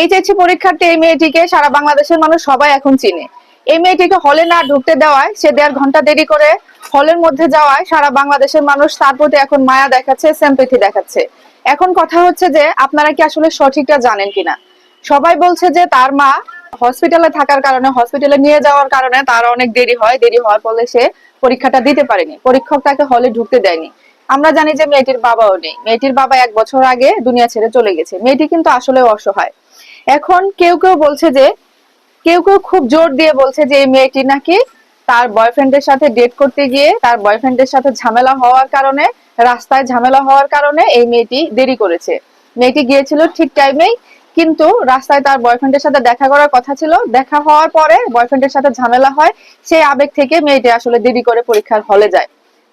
HSC পরীক্ষার্থী এই মেয়েটিকে সারা বাংলাদেশের মানুষ সবাই এখন চিনে। এই মেয়েটিকে হলে না ঢুকতে দেওয়ায়, সে দেড় ঘণ্টা দেরি করে হলের মধ্যে যাওয়ায় সারা বাংলাদেশের মানুষ তার প্রতি এখন মায়া দেখাচ্ছে সেম্পেথি দেখাচ্ছে। এখন কথা হচ্ছে যে, আপনারা কি আসলে সঠিকটা জানেন কিনা? সবাই বলছে যে, তার মা হসপিটালে থাকার কারণে, হসপিটালে নিয়ে যাওয়ার কারণে তার অনেক দেরি হয়, দেরি হওয়ার ফলে সে পরীক্ষাটা দিতে পারেনি। পরীক্ষক তাকে হলে ঢুকতে দেয়নি। আমরা জানি যে মেয়েটির বাবাও নেই। মেয়েটির বাবা এক বছর আগে দুনিয়া ছেড়ে চলে গেছে। মেয়েটি কিন্তু আসলে অসহায়। এখন কেউ কেউ বলছে যে, কেউ কেউ খুব জোর দিয়ে বলছে যে, এই মেয়েটি নাকি তার বয়ফ্রেন্ডের সাথে ডেট করতে গিয়ে, তার বয়ফ্রেন্ডের সাথে ঝামেলা হওয়ার কারণে, রাস্তায় ঝামেলা হওয়ার কারণে এই মেয়েটি দেরি করেছে। মেয়েটি গিয়েছিল ঠিক টাইমেই, কিন্তু রাস্তায় তার বয়ফ্রেন্ডের সাথে দেখা করার কথা ছিল। দেখা হওয়ার পরে বয়ফ্রেন্ডের সাথে ঝামেলা হয়। সেই আবেগ থেকে মেয়েটি আসলে দেরি করে পরীক্ষার হলে যায়।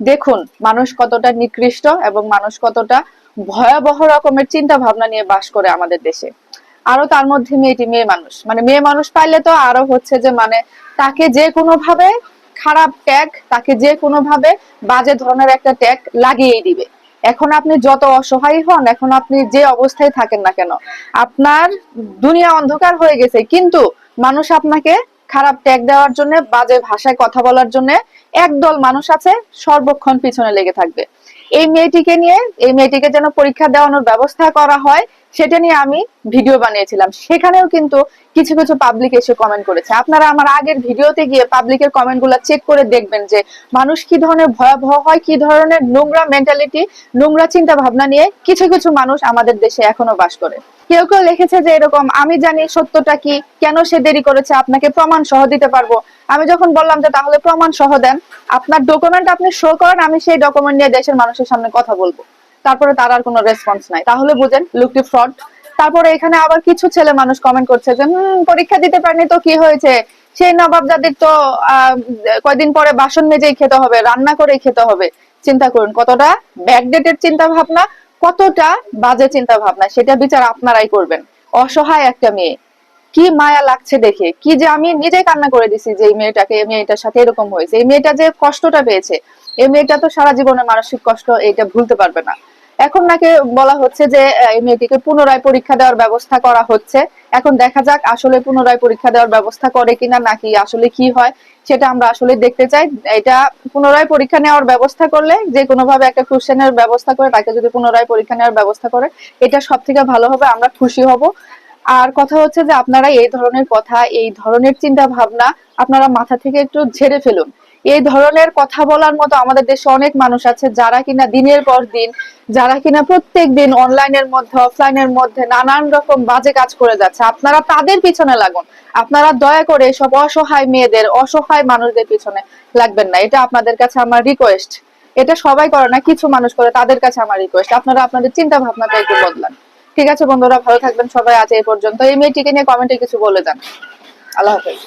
দেখুন, মানুষ কতটা নিকৃষ্ট এবং মানুষ কতটা ভয়াবহ রকমের চিন্তা ভাবনা নিয়ে বাস করে আমাদের দেশে। আরও তার মধ্যে মেয়েটি মেয়ে মানুষ। মানে মেয়ে মানুষ পাইলে তো আরও হচ্ছে যে মানে তাকে যে কোনো ভাবে খারাপ ট্যাগ তাকে যে কোনো ভাবে বাজে ধরনের একটা ট্যাগ লাগিয়েই দিবে। এখন আপনি যত অসহায় হন, এখন আপনি যে অবস্থায় থাকেন না কেন, আপনার দুনিয়া অন্ধকার হয়ে গেছে। কিন্তু মানুষ আপনাকে খারাপ ট্যাগ দেওয়ার জন্য, বাজে ভাষায় কথা বলার জন্য একদল মানুষ আছে, সর্বক্ষণ পিছনে লেগে থাকবে। এই মেয়েটিকে নিয়ে, এই মেয়েটিকে যেন পরীক্ষা দেওয়ানোর ব্যবস্থা করা হয় সেটা নিয়ে আমি ভিডিও বানিয়েছিলাম। সেখানেও কিন্তু কিছু কিছু পাবলিক এসে কমেন্ট করেছে। আপনারা আমার আগের ভিডিওতে গিয়ে পাবলিকের কমেন্টগুলা চেক করে দেখবেন যে, মানুষ কি ধরনের ভয়াবহ হয়, কি ধরনের নোংরা মেন্টালিটি নোংরা চিন্তা ভাবনা নিয়ে কিছু কিছু মানুষ আমাদের দেশে এখনও বাস করে। কেউ কেউ লিখেছে যে, এরকম, আমি জানি সত্যটা কি, কেন সে দেরি করেছে, আপনাকে প্রমাণ সহ দিতে পারব। আমি যখন বললাম যে, তাহলে প্রমাণ সহ দেন, আপনার ডকুমেন্ট আপনি শো করেন, আমি সেই ডকুমেন্ট নিয়ে দেশের মানুষের সামনে কথা বলব। তারপরে তার আর কোনো রেসপন্স নাই। তাহলে বুঝেন লুকটি ফ্রড তারপরে এখানে আবার কিছু ছেলে মানুষ কমেন্ট করছে যে, হুম, পরীক্ষা দিতে পারেনি তো কি হয়েছে? সেই নবাব জাতির তো কয়দিন পরে বাসন মেজেই খেতে হবে, রান্না করেই খেতে হবে। চিন্তা করুন, কতটা ব্যাকডেটেড চিন্তা ভাবনা কতটা বাজে চিন্তা ভাবনা সেটা বিচার আপনারাই করবেন। অসহায় একটা মেয়ে। কি মায়া লাগছে দেখে। কি যে আমি নিজে কান্না করে দিছি যে এই মেয়েটাকে, এই মেয়েটার সাথে এরকম হয়েছে। এই মেয়েটা যে কষ্টটা পেয়েছে, এই মেয়েটা তো সারা জীবনে মানসিক কষ্ট এটা ভুলতে পারবে না। এখন নাকি বলা হচ্ছে যে এই মেয়েটিকে পুনরায় পরীক্ষা দেওয়ার ব্যবস্থা করা হচ্ছে। এখন দেখা যাক আসলে পুনরায় পরীক্ষা দেওয়ার ব্যবস্থা করে কিনা, নাকি আসলে কি হয়, সেটা আমরা আসলে দেখতে চাই। এটা পুনরায় পরীক্ষা নেওয়ার ব্যবস্থা করলে, যে কোনোভাবে একটা কোশ্চেনের ব্যবস্থা করে, তাকে যদি পুনরায় পরীক্ষা নেওয়ার ব্যবস্থা করে, এটা সব থেকে ভালো হবে, আমরা খুশি হব। আর কথা হচ্ছে যে, আপনারা এই ধরনের কথা, এই ধরনের চিন্তা ভাবনা আপনারা মাথা থেকে একটু ঝেড়ে ফেলুন। এই ধরনের কথা বলার মতো আমাদের দেশে অনেক মানুষ আছে যারা কিনা দিনের পর দিন, যারা কিনা প্রত্যেক দিন অনলাইনের মধ্যে অফলাইনের মধ্যে নানান রকম বাজে কাজ করে যাচ্ছে। আপনারা তাদের পিছনে লাগুন। আপনারা দয়া করে সব অসহায় মেয়েদের, অসহায় মানুষদের পিছনে লাগবেন না। এটা আপনাদের কাছে আমার রিকোয়েস্ট এটা সবাই করে না, কিছু মানুষ করে, তাদের কাছে আমার রিকোয়েস্ট আপনারা আপনাদের চিন্তা ভাবনাটা একটু বদলান। ঠিক আছে বন্ধুরা, ভালো থাকবেন সবাই। আজ এই পর্যন্ত। এই মেয়েটিকে নিয়ে কমেন্টে কিছু বলে যান। আল্লাহ হাফেজ।